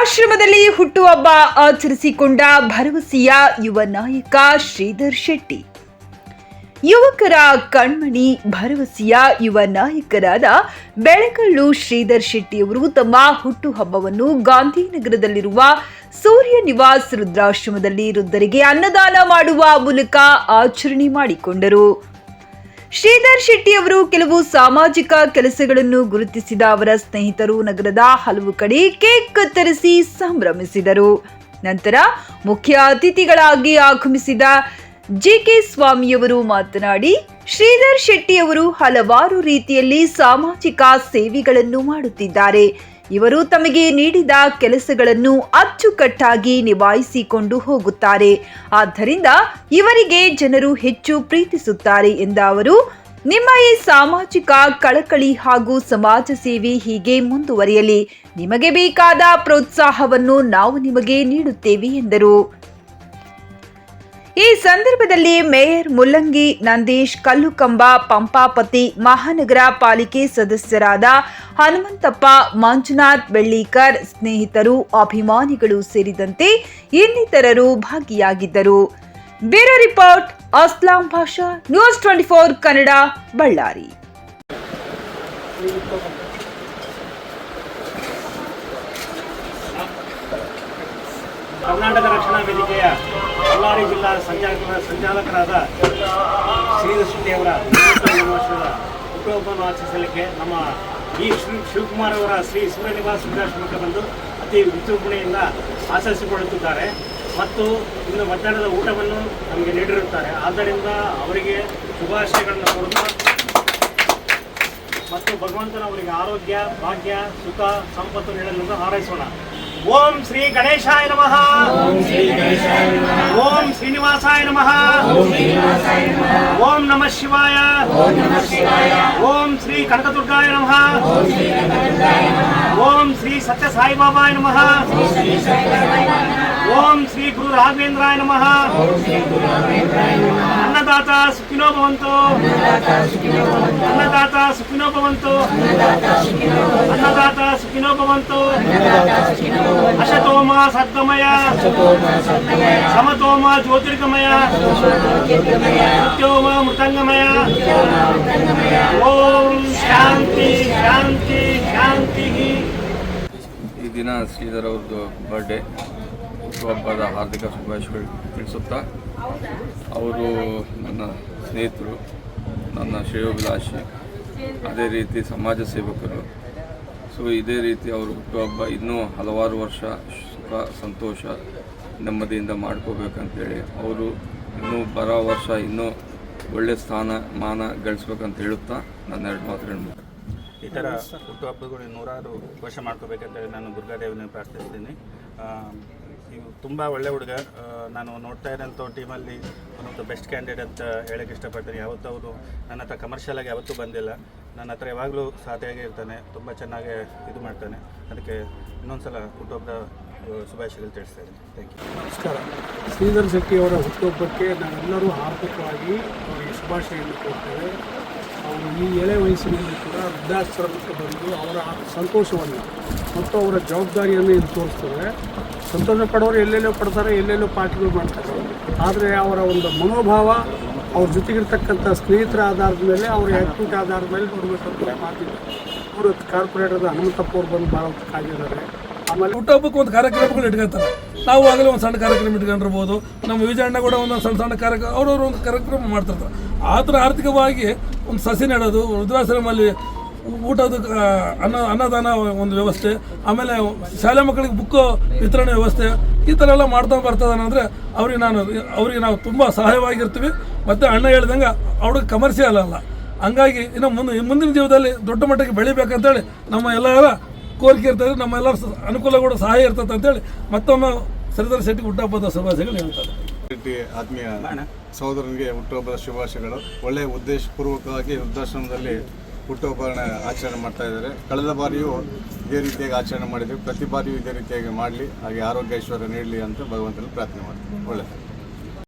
ವೃದ್ಧಾಶ್ರಮದಲ್ಲಿ ಹುಟ್ಟುಹಬ್ಬ ಆಚರಿಸಿಕೊಂಡ ಭರವಸೆಯ ಯುವ ನಾಯಕ ಶ್ರೀಧರ್ ಶೆಟ್ಟಿ. ಯುವಕರ ಕಣ್ಮಣಿ ಭರವಸೆಯ ಯುವ ನಾಯಕರಾದ ಬೆಳಕಳ್ಳು ಶ್ರೀಧರ್ ಶೆಟ್ಟಿಯವರು ತಮ್ಮ ಹುಟ್ಟುಹಬ್ಬವನ್ನು ಗಾಂಧಿನಗರದಲ್ಲಿರುವ ಸೂರ್ಯ ನಿವಾಸ್ ರುದ್ರಾಶ್ರಮದಲ್ಲಿ ವೃದ್ಧರಿಗೆ ಅನ್ನದಾನ ಮಾಡುವ ಮೂಲಕ ಆಚರಣೆ ಮಾಡಿಕೊಂಡರು. ಶ್ರೀಧರ್ ಶೆಟ್ಟಿ ಅವರು ಕೆಲವು ಸಾಮಾಜಿಕ ಕೆಲಸಗಳನ್ನು ಗುರುತಿಸಿದ ಅವರ ಸ್ನೇಹಿತರು ನಗರದ ಹಲವು ಕಡೆ ಕೇಕ್ ಕತ್ತರಿಸಿ ಸಂಭ್ರಮಿಸಿದರು. ನಂತರ ಮುಖ್ಯ ಅತಿಥಿಗಳಾಗಿ ಆಗಮಿಸಿದ ಜಿ ಕೆ ಸ್ವಾಮಿಯವರು ಮಾತನಾಡಿ, ಶ್ರೀಧರ್ ಶೆಟ್ಟಿ ಅವರು ಹಲವಾರು ರೀತಿಯಲ್ಲಿ ಸಾಮಾಜಿಕ ಸೇವೆಗಳನ್ನು ಮಾಡುತ್ತಿದ್ದಾರೆ. ಇವರು ತಮಗೆ ನೀಡಿದ ಕೆಲಸಗಳನ್ನು ಅಚ್ಚುಕಟ್ಟಾಗಿ ನಿಭಾಯಿಸಿಕೊಂಡು ಹೋಗುತ್ತಾರೆ. ಆದ್ದರಿಂದ ಇವರಿಗೆ ಜನರು ಹೆಚ್ಚು ಪ್ರೀತಿಸುತ್ತಾರೆ ಎಂದ ಅವರು, ನಿಮ್ಮ ಈ ಸಾಮಾಜಿಕ ಕಳಕಳಿ ಹಾಗೂ ಸಮಾಜ ಸೇವೆ ಹೀಗೆ ಮುಂದುವರಿಯಲಿ. ನಿಮಗೆ ಬೇಕಾದ ಪ್ರೋತ್ಸಾಹವನ್ನು ನಾವು ನಿಮಗೆ ನೀಡುತ್ತೇವೆ ಎಂದರು. ಈ ಸಂದರ್ಭದಲ್ಲಿ ಮೇಯರ್ ಮುಲ್ಲಂಗಿ ನಂದೀಶ್, ಕಲ್ಲುಕಂಬ, ಪಂಪಾಪತಿ, ಮಹಾನಗರ ಪಾಲಿಕೆ ಸದಸ್ಯರಾದ ಹನುಮಂತಪ್ಪ, ಮಂಜುನಾಥ್ ಬೆಳ್ಳಿಕರ್ ಸ್ನೇಹಿತರು, ಅಭಿಮಾನಿಗಳು ಸೇರಿದಂತೆ ಇನ್ನಿತರರು ಭಾಗಿಯಾಗಿದ್ದರು. Bureau report, Aslam Basha, news twenty four Kannada, Ballari. Karnataka ರಕ್ಷಣಾ ವೇದಿಕೆಯ ಬಳ್ಳಾರಿ ಜಿಲ್ಲಾ ಸಂಚಾಲಕ ಸಂಚಾಲಕರಾದ ಶ್ರೀ ಶೆಟ್ಟಿಯವರ ಮೂವತ್ತೈದು ವರ್ಷದ ಹುಟ್ಟುಹಬ್ಬವನ್ನು ಆಚರಿಸಲಿಕ್ಕೆ ನಮ್ಮ ಈ ಶ್ರೀ ಶಿವಕುಮಾರ್ ಅವರ ಶ್ರೀ ಸೂರ್ಯನಿವಾಸ ಬಂದು ಅತಿ ವಿಜೃಂಭಣೆಯಿಂದ ಆಚರಿಸಿಕೊಳ್ಳುತ್ತಿದ್ದಾರೆ. ಮತ್ತು ಇನ್ನು ಮಧ್ಯಾಹ್ನದ ಊಟವನ್ನು ನಮಗೆ ನೀಡಿರುತ್ತಾರೆ. ಆದ್ದರಿಂದ ಅವರಿಗೆ ಶುಭಾಶಯಗಳನ್ನು ಕೊಡುತ್ತಾ ಮತ್ತು ಭಗವಂತನ ಅವರಿಗೆ ಆರೋಗ್ಯ, ಭಾಗ್ಯ, ಸುಖ, ಸಂಪತ್ತು ನೀಡಲು ಹಾರೈಸೋಣ ಓಂ ಶ್ರೀ ಗಣೇಶಾಯ ನಮಃ. ಓಂ ಶ್ರೀನಿವಾಸಾಯ ನಮಃ ಓಂ ನಮಃ ಶಿವಾಯ ಓಂ ಶ್ರೀ ಕನಕದುರ್ಗಾಯ ನಮಃ ಓಂ ಶ್ರೀ ಸತ್ಯ ಸಾಯಿಬಾಬಾಯ ನಮಃ ಓಂ ಶ್ರೀ ಗುರು ರಾಘವೇಂದ್ರಾಯ ನಮಃ ಅನ್ನದಾತ ಸುಖಿನೋ ಭವಂತು ಅನ್ನದಾತ ಸುಖಿನೋ ಭವಂತು ಅನ್ನದಾತ ಸದ್ಗಮಯ ಸಮತೋಮ ಜ್ಯೋತಿರ್ಗಮಯ ಸತ್ಯೋಮ ಮೃತಂಗಮಯ. ಓಂ ಶಾಂತಿ ಶಾಂತಿ ಶಾಂತಿ. ಈ ದಿನ ಶ್ರೀಧರ್ ಅವ್ರದ್ದು ಬರ್ಡೇ ಹುಟ್ಟುಹಬ್ಬದ ಹಾರ್ದಿಕ ಶುಭಾಶಯಗಳು ತಿಳಿಸುತ್ತಾ, ಅವರು ನನ್ನ ಸ್ನೇಹಿತರು, ನನ್ನ ಶ್ರೇಯೋಭಿಲಾಷಿ, ಅದೇ ರೀತಿ ಸಮಾಜ ಸೇವಕರು. ಸೊ ಇದೇ ರೀತಿ ಅವರು ಹುಟ್ಟುಹಬ್ಬ ಇನ್ನೂ ಹಲವಾರು ವರ್ಷ ಸುಖ, ಸಂತೋಷ ನೆಮ್ಮದಿಯಿಂದ ಮಾಡ್ಕೋಬೇಕಂತೇಳಿ ಅವರು ಇನ್ನೂ ಬರೋ ವರ್ಷ ಇನ್ನೂ ಒಳ್ಳೆ ಸ್ಥಾನ, ಮಾನ ಗಳಿಸ್ಬೇಕಂತ ಹೇಳುತ್ತಾ ನನ್ನ ಎರಡು ಮಾತು ಹೇಳ್ಬೇಕು. ಈ ಥರ ಹುಟ್ಟುಹಬ್ಬಗಳು ನೂರಾರು ವರ್ಷ ಮಾಡ್ಕೋಬೇಕಂತೇಳಿ ನಾನು ದುರ್ಗಾದೇವಿನ ಪ್ರಾರ್ಥಿಸ್ತೀನಿ. ಇವು ತುಂಬ ಒಳ್ಳೆ ಹುಡುಗ. ನಾನು ನೋಡ್ತಾ ಇರೋಂಥ ಟೀಮಲ್ಲಿ ಒಂದು ಬೆಸ್ಟ್ ಕ್ಯಾಂಡಿಡೇಟ್ ಅಂತ ಹೇಳಕ್ಕೆ ಇಷ್ಟಪಡ್ತೀನಿ. ಯಾವತ್ತೂ ಅವರು ನನ್ನ ಹತ್ರ ಕಮರ್ಷಿಯಲ್ ಆಗಿ ಯಾವತ್ತೂ ಬಂದಿಲ್ಲ. ನನ್ನ ಹತ್ರ ಯಾವಾಗಲೂ ಸಾಥಿಯಾಗಿ ಇರ್ತಾನೆ, ತುಂಬ ಚೆನ್ನಾಗಿ ಇದು ಮಾಡ್ತಾನೆ. ಅದಕ್ಕೆ ಇನ್ನೊಂದು ಸಲ ಹುಟ್ಟುಹಬ್ಬದ ಶುಭಾಶಯಗಳು ತಿಳಿಸ್ತಾ ಇದ್ದೀನಿ. ಥ್ಯಾಂಕ್ ಯು ನಮಸ್ಕಾರ. ಶ್ರೀಧರ್ ಶೆಟ್ಟಿಯವರ ಹುಟ್ಟುಹಬ್ಬಕ್ಕೆ ನಾವೆಲ್ಲರೂ ಆರ್ಥಿಕವಾಗಿ ಅವರಿಗೆ ಶುಭಾಶಯವನ್ನು ಕೊಡ್ತೇವೆ ಅವರು ಈ ಎಳೆ ವಯಸ್ಸಿನಲ್ಲಿ ಕೂಡ ವೃದ್ಧಾಶ್ರಮಕ್ಕೆ ಬಂದು ಅವರ ಸಂತೋಷವನ್ನು, ಮತ್ತು ಅವರ ಜವಾಬ್ದಾರಿಯನ್ನು ಇದು ತೋರಿಸ್ತದೆ ಸಂತೋಷ ಪಡೋರು ಎಲ್ಲೆಲ್ಲೋ ಪಡ್ತಾರೆ, ಎಲ್ಲೆಲ್ಲೋ ಪಾರ್ಟಿಗಳು ಮಾಡ್ತಾರೆ. ಆದರೆ ಅವರ ಒಂದು ಮನೋಭಾವ, ಅವ್ರ ಜೊತೆಗಿರ್ತಕ್ಕಂಥ ಸ್ನೇಹಿತರ ಆಧಾರದ ಮೇಲೆ, ಅವರ ಆ್ಯಕ್ಟಿವಿಟಿ ಆಧಾರದ ಮೇಲೆ ನೋಡಬೇಕಂತ ಮಾತಿದೆ. ಅವರು ಕಾರ್ಪೊರೇಟರ್ದ ಹನುಮಂತಪ್ಪ ಅವ್ರು ಬಂದು ಭಾಳ ಕಾದಿದ್ದಾರೆ ಆಮೇಲೆ ಹುಟ್ಟುಹಬ್ಬಕ್ಕೆ ಒಂದು ಕಾರ್ಯಕ್ರಮಗಳು ಇಟ್ಕೊಳ್ತಾರೆ. ನಾವು ಆಗಲೇ ಒಂದು ಸಣ್ಣ ಕಾರ್ಯಕ್ರಮ ಇಟ್ಕೊಂಡಿರ್ಬೋದು. ನಮ್ಮ ವಿಜಯಣ್ಣ ಕೂಡ ಒಂದೊಂದು ಸಣ್ಣ ಸಣ್ಣ ಕಾರ್ಯಕ್ರಮ ಅವ್ರವ್ರು ಒಂದು ಕಾರ್ಯಕ್ರಮ ಮಾಡ್ತಿರ್ತಾರೆ. ಆ ಥರ ಆರ್ಥಿಕವಾಗಿ ಒಂದು ಸಸಿ ನೆಡೋದು, ವೃದ್ಧಾಶ್ರಮಲ್ಲಿ ಊಟದ ಅನ್ನ, ಅನ್ನದಾನ ಒಂದು ವ್ಯವಸ್ಥೆ, ಆಮೇಲೆ ಶಾಲೆ ಮಕ್ಕಳಿಗೆ ಬುಕ್ ವಿತರಣೆ ವ್ಯವಸ್ಥೆ, ಈ ಥರ ಎಲ್ಲ ಮಾಡ್ತಾ ಬರ್ತಾನೆ ಅಂದರೆ ಅವ್ರಿಗೆ ನಾನು, ಅವ್ರಿಗೆ ನಾವು ತುಂಬ ಸಹಾಯವಾಗಿರ್ತೀವಿ. ಮತ್ತು ಅಣ್ಣ ಹೇಳ್ದಂಗೆ ಅವ್ರಿಗೆ ಕಮರ್ಷಿಯಲ್ ಅಲ್ಲ. ಹಂಗಾಗಿ ಇನ್ನು ಮುಂದೆ ಮುಂದಿನ ಜೀವನದಲ್ಲಿ ದೊಡ್ಡ ಮಟ್ಟಕ್ಕೆ ಬೆಳಿಬೇಕಂತೇಳಿ ನಮ್ಮ ಎಲ್ಲರ ಕೋರಿಕೆ ಇರ್ತದೆ ನಮ್ಮೆಲ್ಲರ ಅನುಕೂಲ ಕೂಡ ಸಹಾಯ ಇರ್ತದೆ ಅಂತೇಳಿ ಮತ್ತೊಮ್ಮೆ ಶ್ರೀಧರ್ ಶೆಟ್ಟಿ ಹುಟ್ಟಹಬ್ಬದ ಶುಭಾಶಯಗಳು ಹೇಳ್ತಾರೆ. ಶೆಟ್ಟಿ ಆತ್ಮೀಯ ಸಹೋದರನಿಗೆ ಹುಟ್ಟುಹಬ್ಬದ ಶುಭಾಶಯಗಳು. ಒಳ್ಳೆಯ ಉದ್ದೇಶಪೂರ್ವಕವಾಗಿ ವೃದ್ಧಾಶ್ರಮದಲ್ಲಿ ಹುಟ್ಟುಹಬ್ಬನ ಆಚರಣೆ ಮಾಡ್ತಾ ಇದ್ದಾರೆ. ಕಳೆದ ಬಾರಿಯೂ ಇದೇ ರೀತಿಯಾಗಿ ಆಚರಣೆ ಮಾಡಿದ್ವಿ. ಪ್ರತಿ ಬಾರಿಯೂ ಇದೇ ರೀತಿಯಾಗಿ ಮಾಡಲಿ. ಹಾಗೆ ಆರೋಗ್ಯ ಐಶ್ವರ್ಯ ನೀಡಲಿ ಅಂತ ಭಗವಂತನಲ್ಲಿ ಪ್ರಾರ್ಥನೆ ಮಾಡ್ತೀವಿ ಒಳ್ಳೆಯದು